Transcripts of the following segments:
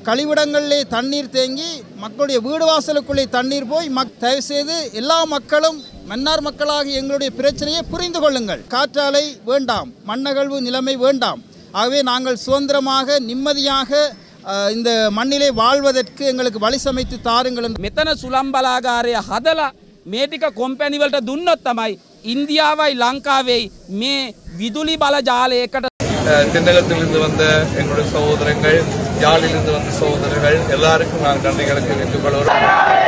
அஹ், கழிவிடங்களிலே தண்ணீர் தேங்கி மக்களுடைய வீடு வாசலுக்குள்ளே தண்ணீர் போய் மக் தயவு செய்து எல்லா மக்களும் மன்னார் மக்களாகிய எங்களுடைய பிரச்சனையை புரிந்து கொள்ளுங்கள் காற்றாலை வேண்டாம் மண்ணகழ்வு நிலைமை வேண்டாம் ஆகவே நாங்கள் சுதந்திரமாக நிம்மதியாக அஹ், இந்த மண்ணிலே வாழ்வதற்கு எங்களுக்கு வழி சமைத்து தாருங்கள் என்று මෙතන සුළම් බලාගාරය හදලා මේ ටික කොම්පැනිවලට දුන්නොත් තමයි ඉන්දියාවයි ලංකාවෙයි මේ විදුලි බල ජාලයකට அஹ் தென்னகத்திலிருந்து வந்த எங்களுடைய சகோதரங்கள் யாழிலிருந்து வந்த சகோதரர்கள் எல்லாருக்கும் நான் நன்றிகளை தெரிவித்துக் கொள்கிறோம்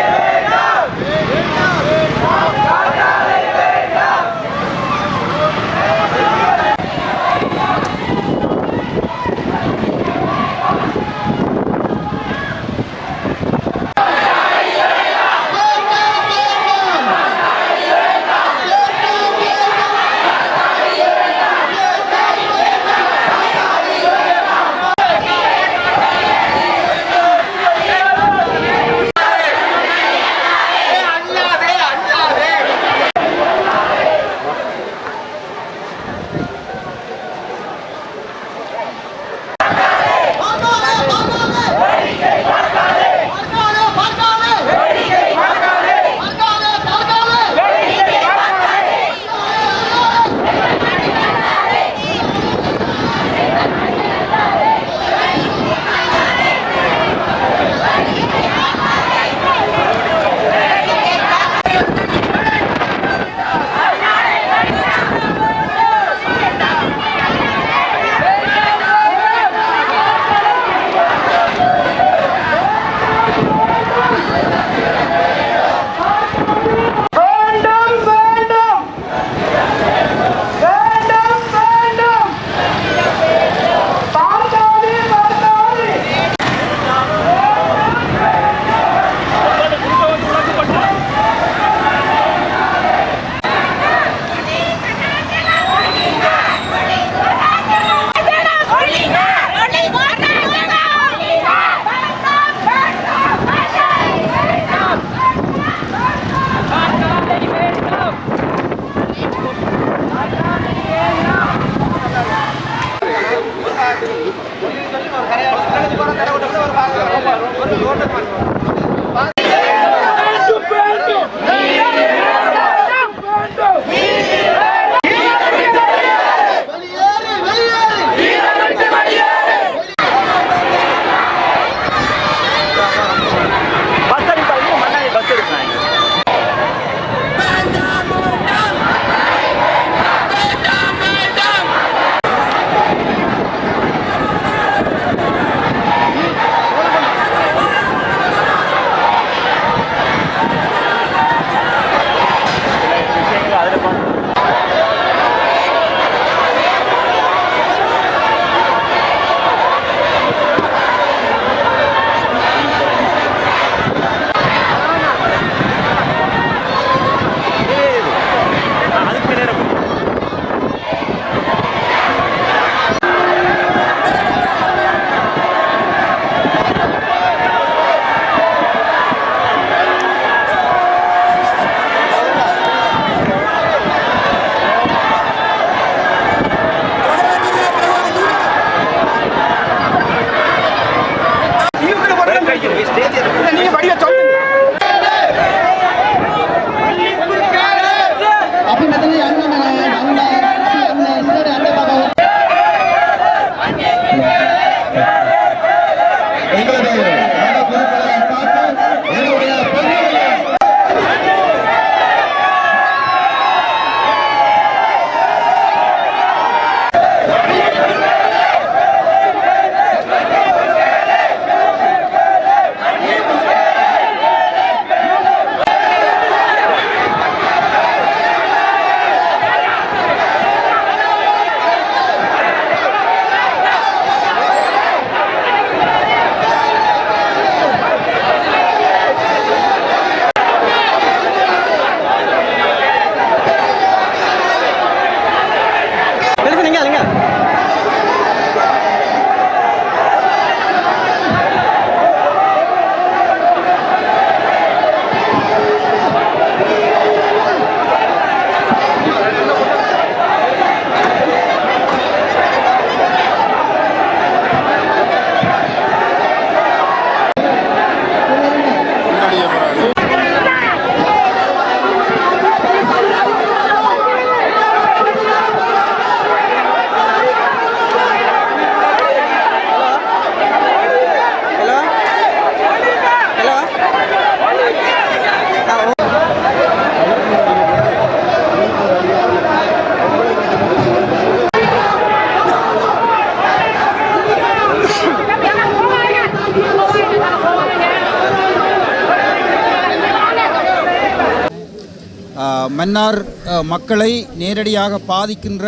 மன்னார் மக்களை நேரடியாக பாதிக்கின்ற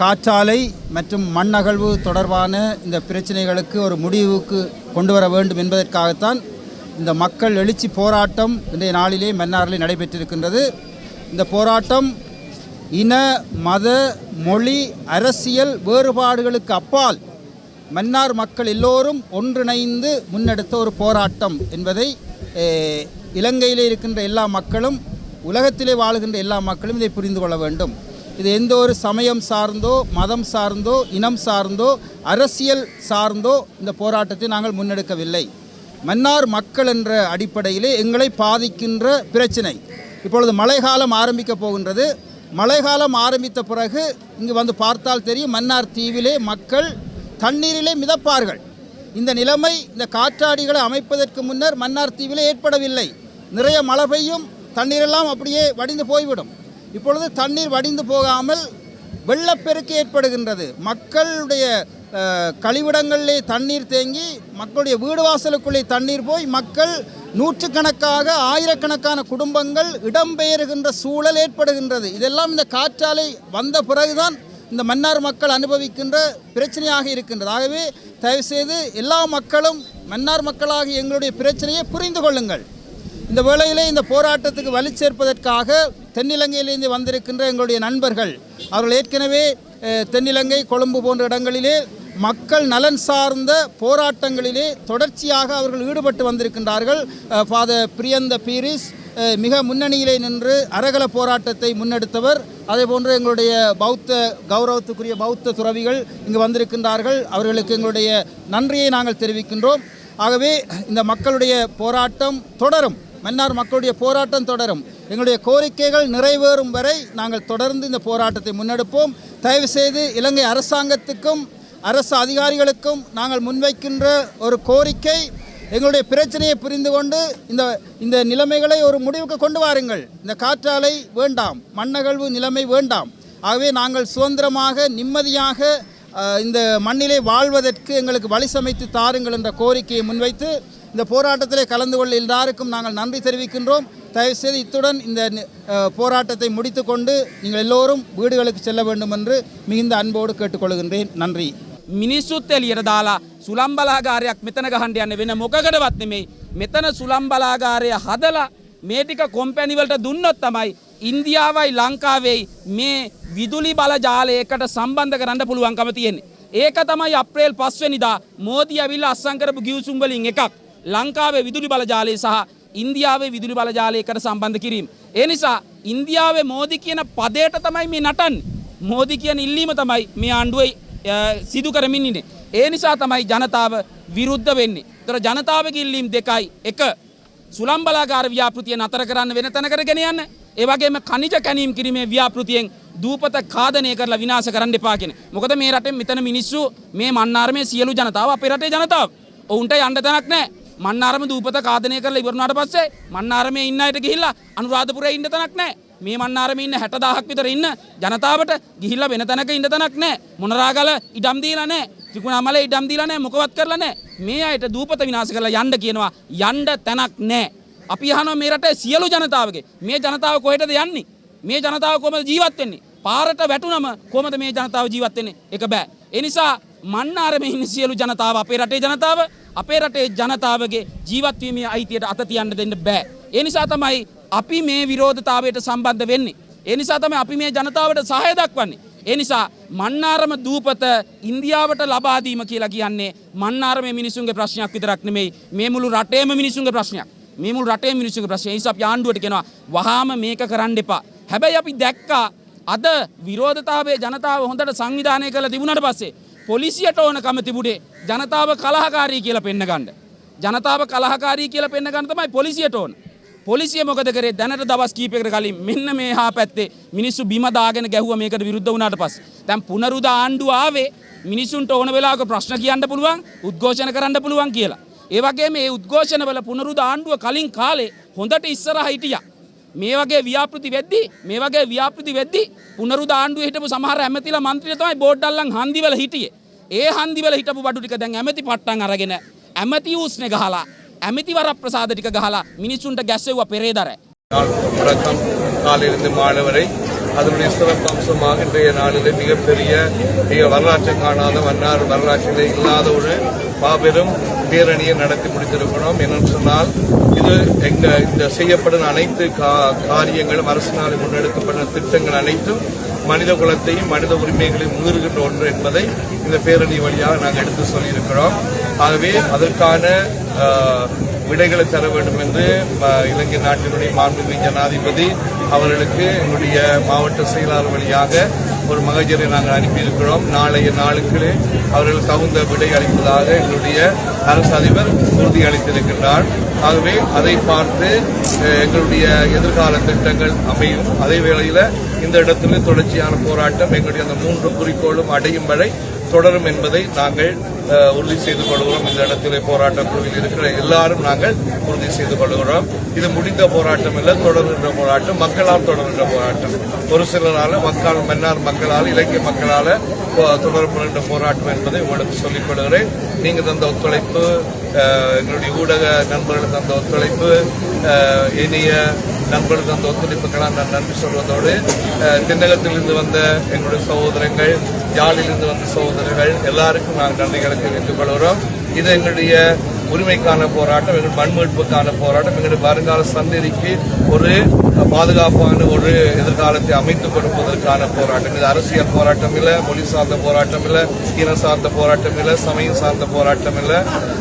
காற்றாலை மற்றும் மண் அகழ்வு தொடர்பான இந்த பிரச்சனைகளுக்கு ஒரு முடிவுக்கு கொண்டு வர வேண்டும் என்பதற்காகத்தான் இந்த மக்கள் எழுச்சி போராட்டம் இன்றைய நாளிலே மன்னாரிலே நடைபெற்றிருக்கின்றது. இந்த போராட்டம் இன மத மொழி அரசியல் வேறுபாடுகளுக்கு அப்பால் மன்னார் மக்கள் எல்லோரும் ஒன்றிணைந்து முன்னெடுத்த ஒரு போராட்டம் என்பதை இலங்கையில் இலங்கையிலே இருக்கின்ற எல்லா மக்களும் உலகத்திலே வாழுகின்ற எல்லா மக்களும் இதை புரிந்து கொள்ள வேண்டும். இது எந்த ஒரு சமயம் சார்ந்தோ மதம் சார்ந்தோ இனம் சார்ந்தோ அரசியல் சார்ந்தோ இந்த போராட்டத்தை நாங்கள் முன்னெடுக்கவில்லை. மன்னார் மக்கள் என்ற அடிப்படையிலே எங்களை பாதிக்கின்ற பிரச்சினை. இப்பொழுது மழைக்காலம் ஆரம்பிக்க போகின்றது. மழைக்காலம் ஆரம்பித்த பிறகு இங்கு வந்து பார்த்தால் தெரியும் மன்னார் தீவிலே மக்கள் தண்ணீரிலே மிதப்பார்கள். இந்த நிலைமை இந்த காற்றாடிகளை அமைப்பதற்கு முன்னர் மன்னார் தீவிலே ஏற்படவில்லை. நிறைய மழை பெய்யும் தண்ணீரெல்லாம் அப்படியே வடிந்து போய்விடும். இப்பொழுது தண்ணீர் வடிந்து போகாமல் வெள்ளப்பெருக்கு ஏற்படுகின்றது. மக்களுடைய கழிவிடங்களிலே தண்ணீர் தேங்கி மக்களுடைய வீடு வாசலுக்குள்ளே தண்ணீர் போய் மக்கள் நூற்றுக்கணக்காக ஆயிரக்கணக்கான குடும்பங்கள் இடம்பெயர்கின்ற சூழல் ஏற்படுகின்றது. இதெல்லாம் இந்த காற்றாலை வந்த பிறகுதான் இந்த மன்னார் மக்கள் அனுபவிக்கின்ற பிரச்சனையாக இருக்கின்றது. ஆகவே தயவுசெய்து எல்லா மக்களும் மன்னார் மக்களாகி எங்களுடைய பிரச்சனையை புரிந்து கொள்ளுங்கள். இந்த வேளையிலே இந்த போராட்டத்துக்கு வலு சேர்ப்பதற்காக தென்னிலங்கையிலிருந்து வந்திருக்கின்ற எங்களுடைய நண்பர்கள் அவர்கள் ஏற்கனவே தென்னிலங்கை கொழும்பு போன்ற இடங்களிலே மக்கள் நலன் சார்ந்த போராட்டங்களிலே தொடர்ச்சியாக அவர்கள் ஈடுபட்டு வந்திருக்கின்றார்கள். ஃபாதர் பிரியந்த பீரிஸ் மிக முன்னணியிலே நின்று அரகல போராட்டத்தை முன்னெடுத்தவர். அதே போன்று எங்களுடைய பௌத்த கௌரவத்துக்குரிய பௌத்த துறவிகள் இங்கு வந்திருக்கின்றார்கள். அவர்களுக்கு எங்களுடைய நன்றியை நாங்கள் தெரிவிக்கின்றோம். ஆகவே இந்த மக்களுடைய போராட்டம் தொடரும். மன்னார் மக்களுடைய போராட்டம் தொடரும். எங்களுடைய கோரிக்கைகள் நிறைவேறும் வரை நாங்கள் தொடர்ந்து இந்த போராட்டத்தை முன்னெடுப்போம். தயவு செய்து இலங்கை அரசாங்கத்துக்கும் அரசு அதிகாரிகளுக்கும் நாங்கள் முன்வைக்கின்ற ஒரு கோரிக்கை எங்களுடைய பிரச்சனையை புரிந்து கொண்டு இந்த இந்த நிலைமைகளை ஒரு முடிவுக்கு கொண்டு வாருங்கள். இந்த காற்றாலை வேண்டாம் மண்ணகழ்வு நிலைமை வேண்டாம். ஆகவே நாங்கள் சுதந்திரமாக நிம்மதியாக இந்த மண்ணிலே வாழ்வதற்கு எங்களுக்கு வழி சமைத்து தாருங்கள் என்ற கோரிக்கையை முன்வைத்து இந்த போராட்டத்திலே கலந்து கொள்ள எல்லாருக்கும் நாங்கள் நன்றி தெரிவிக்கின்றோம் தயவுசெய்து இத்துடன் இந்த நி- அஹ், போராட்டத்தை முடித்துக்கொண்டு நீங்கள் எல்லோரும் வீடுகளுக்கு செல்ல வேண்டும் என்று மிகுந்த அன்போடு கேட்டுக்கொள்கின்றேன் நன்றி මිනිස්සුත් එලියට දාලා සුළම් බලාගාරයක් මෙතන ගහන්ඩ යන්න වෙන මොකකටවත් නෙමෙයි මෙතන සුළම් බලාගාරය හදලා මේ ටික කොම්පැනිවලට දුන්නොත් තමයි ඉන්දියාවයි ලංකාවෙයි මේ විදුලි බල ජාලයකට සම්බන්ධ කරන්න පුළුවන්කම තියෙන්නේ. ඒක තමයි අප්‍රේල් පස්වනිදා මෝදී ඇවිල්ලා අස්සං කරපු ගිවිසුම් වලින් එකක්. ලංකාවේ විදුලි බල ජාලය සහ ඉන්දියාවේ විදුලි බල ජාලයකට සම්බන්ධ කිරීම. ඒ නිසා ඉන්දියාවේ මෝදි කියන පදයට තමයි මේ නටන්නේ. මෝදි කියන ඉල්ලීම තමයි මේ ආණ්ඩුවේ අ, සිදු කරමින් ඉන්නේ. ඒ නිසා තමයි ජනතාව විරුද්ධ වෙන්නේ. තොර ජනතාවගේ ඉල්ලීම් දෙකයි. එක සුළම් බලාගාර ව්‍යාපෘතිය නතර කරන්න වෙන තැනකට ගෙන යන්න. ඒ වගේම කනිජ කැනීම් කිරීමේ ව්‍යාපෘතියෙන් දූපත කාදනය කරලා විනාශ කරන්න එපා කියන. මොකද මේ රටේ මෙතන මිනිස්සු මේ මන්නාරමේ සියලු ජනතාව අපේ රටේ ජනතාව. ඔවුන්ට යන්න තැනක් නැහැ. මන්නාරම දූපත කාදනය කරලා ඉවරනාට පස්සේ මන්නාරමේ ඉන්න අයට ගිහිල්ලා අනුරාධපුරේ ඉන්න තැනක් නැහැ. මේ මන්නාරමේ ඉන්න 60000ක් විතර ඉන්න ජනතාවට ගිහිල්ලා වෙන තැනක ඉන්න තැනක් නැහැ. මොනරාගල ඉඩම් දීලා නැහැ. ත්‍රිකුණාමලේ ඉඩම් දීලා නැහැ. මොකවත් කරලා නැහැ. මේ අයට දූපත විනාශ කරලා යන්න කියනවා. යන්න තැනක් නැහැ. අපි අහනවා මේ රටේ සියලු ජනතාවගේ මේ ජනතාව කොහෙටද යන්නේ? මේ ජනතාව කොහමද ජීවත් වෙන්නේ? පාරට වැටුනම කොහමද මේ ජනතාව ජීවත් වෙන්නේ? ඒක බෑ. ඒ නිසා මන්නාරමේ ඉන්න සියලු ජනතාව අපේ රටේ ජනතාව අපේ රටේ ජනතාවගේ ජීවත් වීමේ අයිතියට අත තියන්න දෙන්න බෑ. ඒ නිසා තමයි අපි මේ විරෝධතාවයට සම්බන්ධ වෙන්නේ. ඒ නිසා තමයි අපි මේ ජනතාවට සහය දක්වන්නේ. ඒ නිසා මන්නාරම දූපත ඉන්දියාවට ලබා දීම කියලා කියන්නේ මන්නාරමේ මිනිසුන්ගේ ප්‍රශ්නයක් විතරක් නෙමෙයි මේ මුළු රටේම මිනිසුන්ගේ ප්‍රශ්නයක්. මේ මුළු රටේ මිනිසුන්ගේ ප්‍රශ්නය. ඒ නිසා අපි ආණ්ඩුවට කියනවා වහාම මේක කරන්න එපා. හැබැයි අපි දැක්කා අද විරෝධතාවයේ ජනතාව හොඳට සංවිධානය කරලා තිබුණාට පස්සේ පොලිසියට ඕනකම තිබුණේ ජනතාව කලහකාරී කියලා පෙන්න ගන්න. ජනතාව කලහකාරී කියලා පෙන්න ගන්න තමයි පොලිසියට ඕන. පොලිසිය මොකද කරේ දැනට දවස් කීපයකට කලින් මෙන්න මේ හා පැත්තේ මිනිස්සු බිම දාගෙන ගැහුවා මේකට විරුද්ධ වුණාට පස්සේ. දැන් පුනරුද ආණ්ඩුව ආවේ මිනිසුන්ට ඕන වෙලාවක ප්‍රශ්න කියන්න පුළුවන්, උද්ඝෝෂණ කරන්න පුළුවන් කියලා. ඒ වගේම මේ උද්ඝෝෂණවල පුනරුද ආණ්ඩුව කලින් කාලේ හොඳට ඉස්සරහ හිටියා. මේ වගේ ව්‍යාපෘති වෙද්දි මේ වගේ ව්‍යාපෘති වෙද්දි පුනරුද ආණ්ඩුවේ හිටපු සමහර ඇමතිලා මන්ත්‍රීලා තමයි බෝඩ් අල්ලන් හන්දිවල හිටියේ. ඒ හන්දිවල හිටපු බඩු ටික දැන් ඇමති පට්ටම් අරගෙන ඇමති ඌස්නේ ගහලා ඇමති වරප්‍රසාද ටික ගහලා මිනිස්සුන්ට ගැස්සෙව්වා පෙරේදරයි. நாள் தொடக்கம் காலையிலிருந்து மாலை வரை அதனுடைய சிறப்பு அம்சமாக இன்றைய நாளிலே மிகப்பெரிய மிக வரலாற்று காணாத மன்னார் வரலாற்றிலே இல்லாத ஒரு மாபெரும் பேரணியை நடத்தி முடித்திருக்கிறோம். என்னன்னு சொன்னால் இது எங்க இந்த செய்யப்படும் அனைத்து கா- காரியங்களும் அரசினால் முன்னெடுக்கப்பட்ட திட்டங்கள் அனைத்தும் மனித குலத்தையும் மனித உரிமைகளையும் மீறுகின்ற ஒன்று என்பதை இந்த பேரணி வழியாக நாங்கள் எடுத்து சொல்லியிருக்கிறோம். ஆகவே அதற்கான விடைகளை தர வேண்டும் என்று இலங்கை நாட்டினுடைய மாண்புமிகு ஜனாதிபதி அவர்களுக்கு எங்களுடைய மாவட்ட செயலாளர் வழியாக ஒரு மகஜரை நாங்கள் அனுப்பியிருக்கிறோம். நாளைய நாளுக்கு அவர்கள் தகுந்த விடை அளிப்பதாக எங்களுடைய அரசு அதிபர் உறுதி அளித்திருக்கின்றார். ஆகவே அதை பார்த்து எங்களுடைய எதிர்கால திட்டங்கள் அமையும். அதே வேளையில் இந்த இடத்திலே தொடர்ச்சியான போராட்டம் எங்களுடைய அந்த மூன்று குறிக்கோளும் அடையும் வரை தொடரும் என்பதை நாங்கள் உறுதி செய்து கொள்கிறோம். இந்த இடத்திலே போராட்ட குழுவில் இருக்கிற எல்லாரும் நாங்கள் உறுதி செய்து கொள்கிறோம். இது முடிந்த போராட்டம் இல்லை தொடர்கின்ற போராட்டம் மக்களால் தொடர்கின்ற போராட்டம். ஒரு சிலரால் மக்கள் மன்னார் மக்களால் இலங்கை மக்களால் போ- தொடரப்படுகின்ற போராட்டம் என்பதை உங்களுக்கு சொல்லிக் கொள்கிறேன் நீங்கள் தந்த ஒத்துழைப்பு எங்களுடைய ஊடக நண்பர்கள் தந்த ஒத்துழைப்பு இனிய நண்பர்கள் அந்த ஒத்துழைப்புக்கெல்லாம் நான் நன்றி சொல்வதோடு தென்னகத்திலிருந்து வந்த எங்களுடைய சகோதரங்கள் யாழிலிருந்து வந்த சகோதரர்கள் எல்லாருக்கும் நாங்கள் நன்றிகளை தெரிவித்துக் கொள்கிறோம். இது எங்களுடைய உரிமைக்கான போராட்டம் எங்கள் மண்மீட்புக்கான போராட்டம். எங்களுடைய வருங்கால சந்ததிக்கு ஒரு பாதுகாப்பான ஒரு எதிர்காலத்தை அமைத்துக் கொடுப்பதற்கான போராட்டம். இது அரசியல் போராட்டம் இல்லை மொழி சார்ந்த போராட்டம் இல்லை இன சார்ந்த போராட்டம் இல்லை சமயம் சார்ந்த போராட்டம் இல்லை.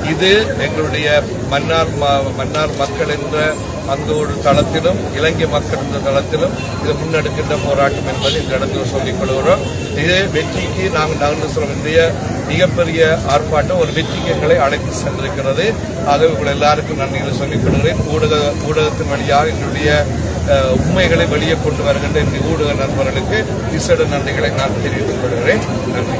இது எங்களுடைய மன்னார் ம- மன்னார் மக்கள் என்ற அந்த ஒரு தளத்திலும் இலங்கை மக்கள் இந்த தளத்திலும் இது முன்னெடுக்கின்ற போராட்டம் என்பதை இந்த இடத்தில் சொல்லிக் கொள்கிறோம். இது வெற்றிக்கு நாங்கள் நகர்ந்து சொல்லும் வேண்டிய மிகப்பெரிய ஆர்ப்பாட்டம் ஒரு வெற்றிக்கு எங்களை அழைத்து சென்றிருக்கிறது. ஆகவே உங்கள் எல்லாருக்கும் நன்றிகளை சொல்லிக் கொள்கிறேன். ஊடக ஊடகத்தின் வழியாக எங்களுடைய உண்மைகளை வெளியே கொண்டு வருகின்ற இந்த ஊடக நண்பர்களுக்கு விசேட நன்றிகளை நான் தெரிவித்துக் கொள்கிறேன். நன்றி.